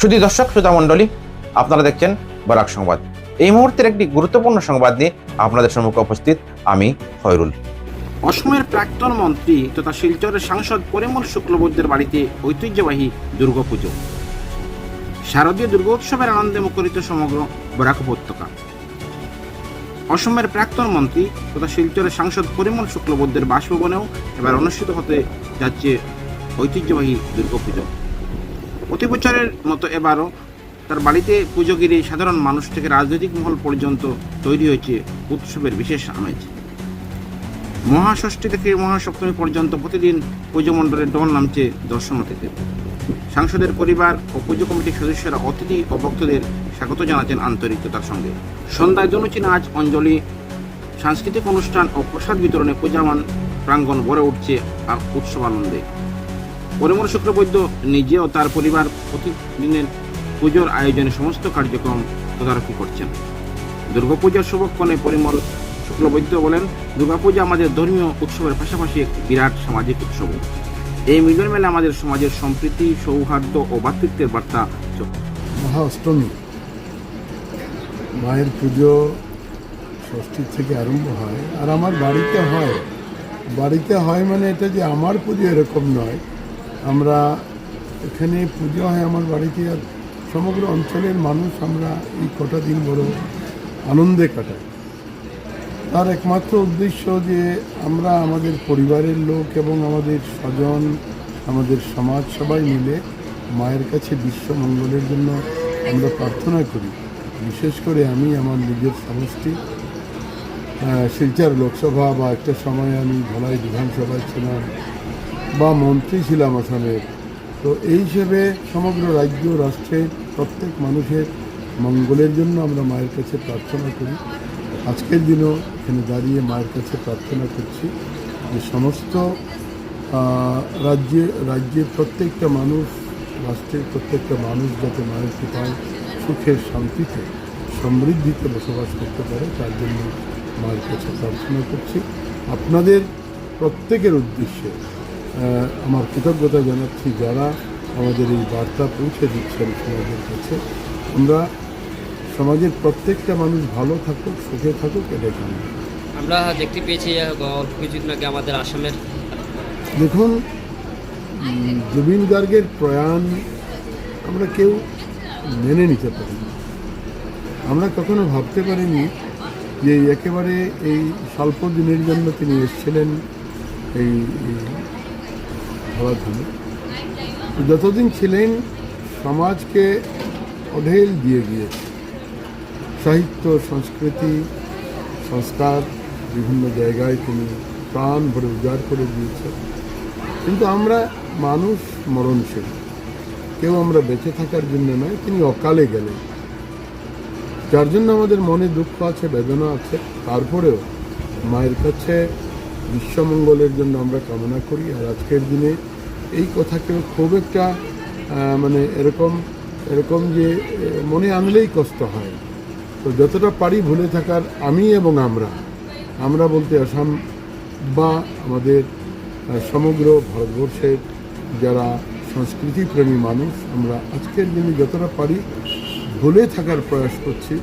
শুধু দর্শক শ্রোতা মণ্ডলী, আপনারা দেখছেন বরাক সংবাদ। এই মুহূর্তের একটি গুরুত্বপূর্ণ সংবাদ নিয়ে আপনাদের সম্মুখে উপস্থিত আমি খয়রুল। অসমের প্রাক্তন মন্ত্রী তথা শিলচরের সাংসদ পরিমল শুক্লবৈদ্যের বাড়িতে ঐতিহ্যবাহী দুর্গাপুজো শারদীয় দুর্গোৎসবের আনন্দে মুখরিত সমগ্র বরাক উপত্যকা। অসমের প্রাক্তন মন্ত্রী তথা শিলচরের সাংসদ পরিমল শুক্লবৈদ্যের বাসভবনেও এবার অনুষ্ঠিত হতে যাচ্ছে ঐতিহ্যবাহী দুর্গাপুজো প্রতি বছরের মতো এবারও তার বাড়িতে পুজো ঘিরে সাধারণ মানুষ থেকে রাজনৈতিক মহল পর্যন্ত তৈরি হয়েছে উৎসবের বিশেষ আমেজ। মহাষষ্ঠী থেকে মহাসপ্তমী পর্যন্ত প্রতিদিন পুজো মণ্ডলের ডল নামছে দর্শনার্থীদের সাংসদের পরিবার ও পুজো কমিটির সদস্যরা অতিথি ও ভক্তদের স্বাগত জানাচ্ছেন আন্তরিকতার সঙ্গে। সন্ধ্যায় জনুচি নাচ অঞ্জলি। সাংস্কৃতিক অনুষ্ঠান ও প্রসাদ বিতরণে পূজামান প্রাঙ্গণ ভরে উঠছে আর উৎসব আনন্দে পরিমল শুক্রবৈদ্য নিজে ও তার পরিবার প্রতিদিনের পুজোর আয়োজনে সমস্ত কার্যক্রম তদারকি করছেন। দুর্গাপূজার শুভক্ষণে পরিমল শুক্লবৈদ্য বলেন, দুর্গাপূজা আমাদের ধর্মীয় উৎসবের পাশাপাশি এক বিরাট সামাজিক উৎসব। এই মিলন মেলা আমাদের সমাজের সম্প্রীতি, সৌহার্দ্য ও ভাতৃত্বের বার্তা মহা অষ্টমী মায়ের পুজো ষষ্ঠীর থেকে আরম্ভ হয়। আর আমার বাড়িতে হয়। বাড়িতে হয় মানে এটা যে আমার পুজো এরকম নয়। আমরা এখানে পুজো হয় আমার বাড়িতে আর সমগ্র অঞ্চলের মানুষ আমরা এই কটা দিন বড় আনন্দে কাটাই। তার একমাত্র উদ্দেশ্য যে আমরা আমাদের পরিবারের লোক এবং আমাদের স্বজন, আমাদের সমাজ সবাই মিলে মায়ের কাছে বিশ্ব মঙ্গলের জন্য আমরা প্রার্থনা করি। বিশেষ করে আমি, আমার নিজের সমষ্টি শিলচর লোকসভা বা একটা সময় আমি ধলাই বিধানসভায় ছিলাম। বা মন্ত্রী ছিলাম আসামের তো এই হিসেবে সমগ্র রাজ্য, রাষ্ট্রের প্রত্যেক মানুষের মঙ্গলের জন্য আমরা মায়ের কাছে প্রার্থনা করি। আজকের দিনও এখানে দাঁড়িয়ে মায়ের কাছে প্রার্থনা করছি যে সমস্ত রাজ্যে, রাজ্যের প্রত্যেকটা মানুষ, রাষ্ট্রের প্রত্যেকটা মানুষ যাতে মায়ের কৃপায় সুখে শান্তিতে, সমৃদ্ধিতে বসবাস করতে পারে, তার জন্য মায়ের কাছে প্রার্থনা করছি। আপনাদের প্রত্যেকের উদ্দেশ্যে আমার কৃতজ্ঞতা জানাচ্ছি যারা আমাদের এই বার্তা পৌঁছে দিচ্ছেন সমাজের কাছে আমরা সমাজের প্রত্যেকটা মানুষ ভালো থাকুক সুখে থাকুক এটাই কামনা আমরা দেখতে পেয়েছি অল্প কিছুদিন আগে আমাদের আসামের দেখুন জুবিন গার্গের প্রয়াণ আমরা কেউ মেনে নিতে পারি। আমরা কখনো ভাবতে পারিনি যে একেবারে এই স্বল্প দিনের জন্য তিনি এসেছিলেন এই ধরাধামে তো যতদিন ছিলেন, সমাজকে অঢেল দিয়ে গিয়েছে সাহিত্য, সংস্কৃতি, সংস্কার বিভিন্ন জায়গায় তিনি প্রাণ ভরে উজাড় করে দিয়েছে কিন্তু আমরা মানুষ মরণশীল। কেউ আমরা বেঁচে থাকার জন্য নয়, তিনি অকালে গেলেন। যার জন্য আমাদের মনে দুঃখ আছে, বেদনা আছে। তারপরেও মায়ের কাছে বিশ্বমঙ্গলের জন্য আমরা কামনা করি, আর আজকের দিনে এই কথাকে খুব একটা মানে এরকম এরকম যে মনে আনলেই কষ্ট হয়। তো যতটা পারি ভুলে থাকার আমি এবং আমরা আমরা বলতে আসাম বা আমাদের সমগ্র ভারতবর্ষের যারা সংস্কৃতিপ্রেমী মানুষ, আমরা আজকের দিনে যতটা পারি ভুলে থাকার প্রয়াস করছি।